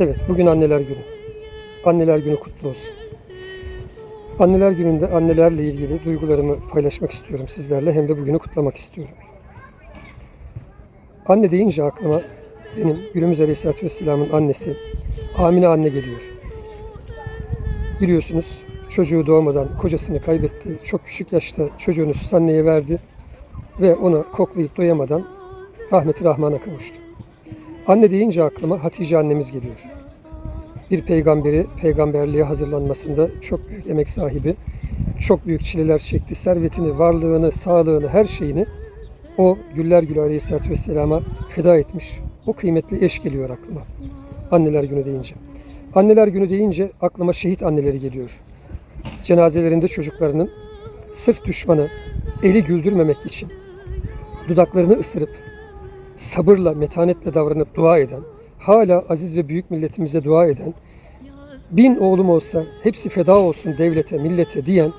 Evet, bugün anneler günü. Anneler günü kutlu olsun. Anneler gününde annelerle ilgili duygularımı paylaşmak istiyorum sizlerle hem de bugünü kutlamak istiyorum. Anne deyince aklıma benim Gülümüz Aleyhisselatü Vesselam'ın annesi Amine anne geliyor. Biliyorsunuz çocuğu doğmadan kocasını kaybetti. Çok küçük yaşta çocuğunu süt verdi ve onu koklayıp doyamadan rahmeti rahmana kavuştu. Anne deyince aklıma Hatice annemiz geliyor. Bir peygamberi peygamberliğe hazırlanmasında çok büyük emek sahibi, çok büyük çileler çekti. Servetini, varlığını, sağlığını, her şeyini o Güller Gülü Aleyhisselatü Vesselam'a feda etmiş. O kıymetli eş geliyor aklıma. Anneler günü deyince. Anneler günü deyince aklıma şehit anneleri geliyor. Cenazelerinde çocuklarının sırf düşmanı eli güldürmemek için dudaklarını ısırıp sabırla, metanetle davranıp dua eden, hala aziz ve büyük milletimize dua eden, bin oğlum olsa hepsi feda olsun devlete, millete diyen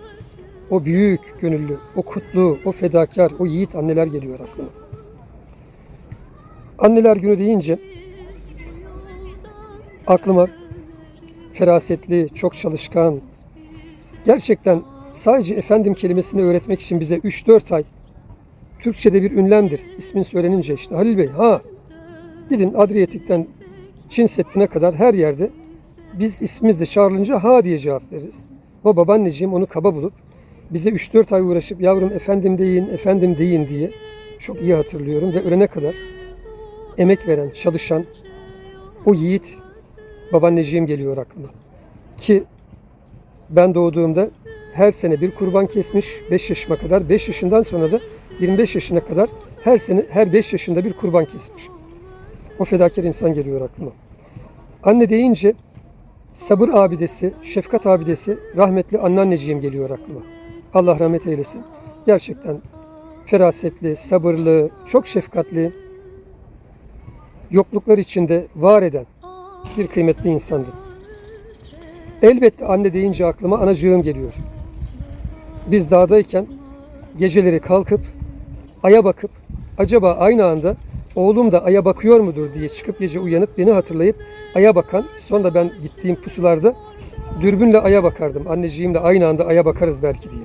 o büyük gönüllü, o kutlu, o fedakar, o yiğit anneler geliyor aklıma. Anneler günü deyince aklıma ferasetli, çok çalışkan, gerçekten sadece efendim kelimesini öğretmek için bize 3-4 ay Türkçe'de bir ünlemdir. İsmin söylenince işte Halil Bey ha gidin Adriyatik'ten Çin Seddi'ne kadar her yerde biz ismimizle çağrılınca ha diye cevap veririz. Ama babaanneciğim onu kaba bulup bize 3-4 ay uğraşıp yavrum efendim deyin, efendim deyin diye çok iyi hatırlıyorum ve ölene kadar emek veren, çalışan o yiğit babaanneciğim geliyor aklıma. Ki ben doğduğumda her sene bir kurban kesmiş 5 yaşıma kadar. 5 yaşından sonra da 25 yaşına kadar her sene her 5 yaşında bir kurban kesmiş. O fedakar insan geliyor aklıma. Anne deyince sabır abidesi, şefkat abidesi rahmetli anneanneciğim geliyor aklıma. Allah rahmet eylesin. Gerçekten ferasetli, sabırlı, çok şefkatli, yokluklar içinde var eden bir kıymetli insandı. Elbette anne deyince aklıma anacığım geliyor. Biz dağdayken geceleri kalkıp aya bakıp acaba aynı anda oğlum da aya bakıyor mudur diye çıkıp gece uyanıp beni hatırlayıp aya bakan sonra ben gittiğim pusularda dürbünle aya bakardım. Anneciğimle aynı anda aya bakarız belki diye.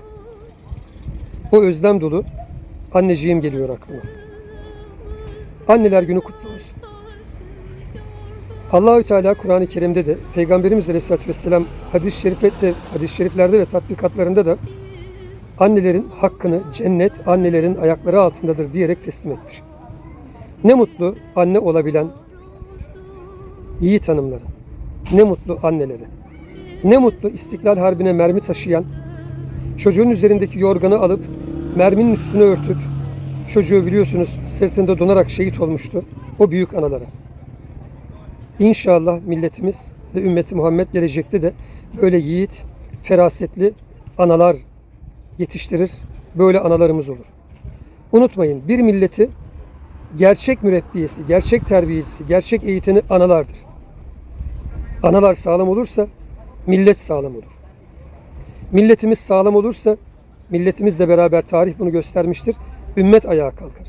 O özlem dolu anneciğim geliyor aklıma. Anneler günü kutlu olsun. Allahü Teala Kur'an-ı Kerim'de de Peygamberimiz Aleyhisselatü Vesselam hadis-i şerifte, hadis şeriflerde ve tatbikatlarında da annelerin hakkını cennet annelerin ayakları altındadır diyerek teslim etmiş. Ne mutlu anne olabilen yiğit hanımları. Ne mutlu anneleri. Ne mutlu İstiklal Harbi'ne mermi taşıyan, çocuğun üzerindeki yorganı alıp merminin üstünü örtüp çocuğu biliyorsunuz sırtında donarak şehit olmuştu. O büyük analara. İnşallah milletimiz ve ümmeti Muhammed gelecekte de böyle yiğit, ferasetli analar yetiştirir. Böyle analarımız olur. Unutmayın bir milleti gerçek mürebbiyesi, gerçek terbiyecisi, gerçek eğitimi analardır. Analar sağlam olursa millet sağlam olur. Milletimiz sağlam olursa milletimizle beraber tarih bunu göstermiştir. Ümmet ayağa kalkar.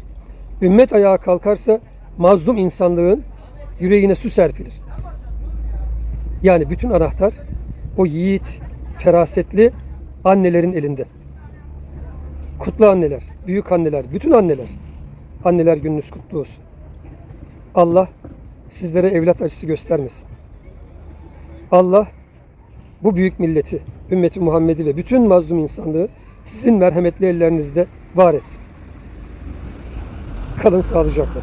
Ümmet ayağa kalkarsa mazlum insanlığın yüreğine su serpilir. Yani bütün anahtar o yiğit, ferasetli annelerin elinde. Kutlu anneler, büyük anneler, bütün anneler. Anneler gününüz kutlu olsun. Allah sizlere evlat acısı göstermesin. Allah bu büyük milleti, ümmeti Muhammed'i ve bütün mazlum insanlığı sizin merhametli ellerinizde var etsin. Kalın sağlıcakla.